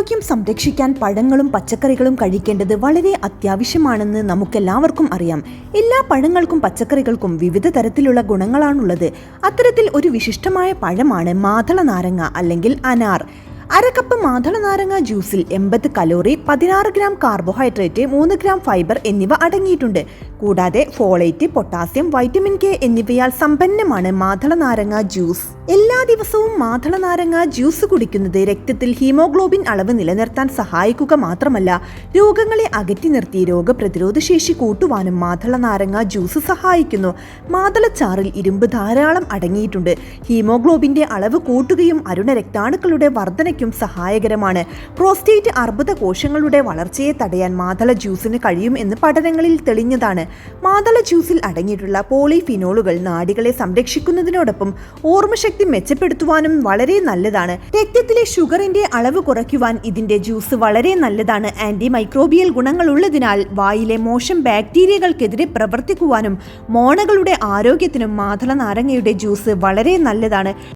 ആരോഗ്യം സംരക്ഷിക്കാൻ പഴങ്ങളും പച്ചക്കറികളും കഴിക്കേണ്ടത് വളരെ അത്യാവശ്യമാണെന്ന് നമുക്കെല്ലാവർക്കും അറിയാം. എല്ലാ പഴങ്ങൾക്കും പച്ചക്കറികൾക്കും വിവിധ തരത്തിലുള്ള ഗുണങ്ങളാണുള്ളത്. അത്തരത്തിൽ ഒരു വിശിഷ്ടമായ പഴമാണ് മാതള നാരങ്ങ അല്ലെങ്കിൽ അനാർ. അര കപ്പ് മാതള നാരങ്ങ ജ്യൂസിൽ എൺപത് കലോറി പതിനാറ് ഗ്രാം കാർബോഹൈഡ്രേറ്റ് മൂന്ന് ഗ്രാം ഫൈബർ എന്നിവ അടങ്ങിയിട്ടുണ്ട്. കൂടാതെ ഫോളേറ്റ് പൊട്ടാസ്യം വൈറ്റമിൻ കെ എന്നിവയാൽ സമ്പന്നമാണ് മാതള നാരങ്ങ ജ്യൂസ്. എല്ലാ ദിവസവും മാതള നാരങ്ങ ജ്യൂസ് കുടിക്കുന്നത് രക്തത്തിൽ ഹീമോഗ്ലോബിൻ അളവ് നിലനിർത്താൻ സഹായിക്കുക മാത്രമല്ല രോഗങ്ങളെ അകറ്റി നിർത്തി രോഗപ്രതിരോധ ശേഷി കൂട്ടുവാനും മാതള നാരങ്ങ ജ്യൂസ് സഹായിക്കുന്നു. മാതളച്ചാറിൽ ഇരുമ്പ് ധാരാളം അടങ്ങിയിട്ടുണ്ട്. ഹീമോഗ്ലോബിന്റെ അളവ് കൂട്ടുകയും അരുണ രക്താണുക്കളുടെ വർധനയ്ക്കും സഹായകരമാണ്. പ്രോസ്റ്റേറ്റ് അർബുദ കോശങ്ങളുടെ വളർച്ചയെ തടയാൻ മാതള ജ്യൂസിന് കഴിയും എന്ന് പഠനങ്ങളിൽ തെളിഞ്ഞതാണ്. മാതള ജ്യൂസിൽ അടങ്ങിയിട്ടുള്ള പോളിഫിനോളുകൾ നാടികളെ സംരക്ഷിക്കുന്നതിനോടൊപ്പം ഓർമ്മശക്തി മെച്ചപ്പെടുത്തുവാനും വളരെ നല്ലതാണ്. രക്തത്തിലെ ഷുഗറിന്റെ അളവ് കുറയ്ക്കുവാൻ ഇതിന്റെ ജ്യൂസ് വളരെ നല്ലതാണ്. ആന്റി മൈക്രോബിയൽ ഗുണങ്ങളുള്ളതിനാൽ വായിലെ മോശം ബാക്ടീരിയകൾക്കെതിരെ പ്രവർത്തിക്കുവാനും മോണകളുടെ ആരോഗ്യത്തിനും മാതള നാരങ്ങയുടെ ജ്യൂസ് വളരെ നല്ലതാണ്.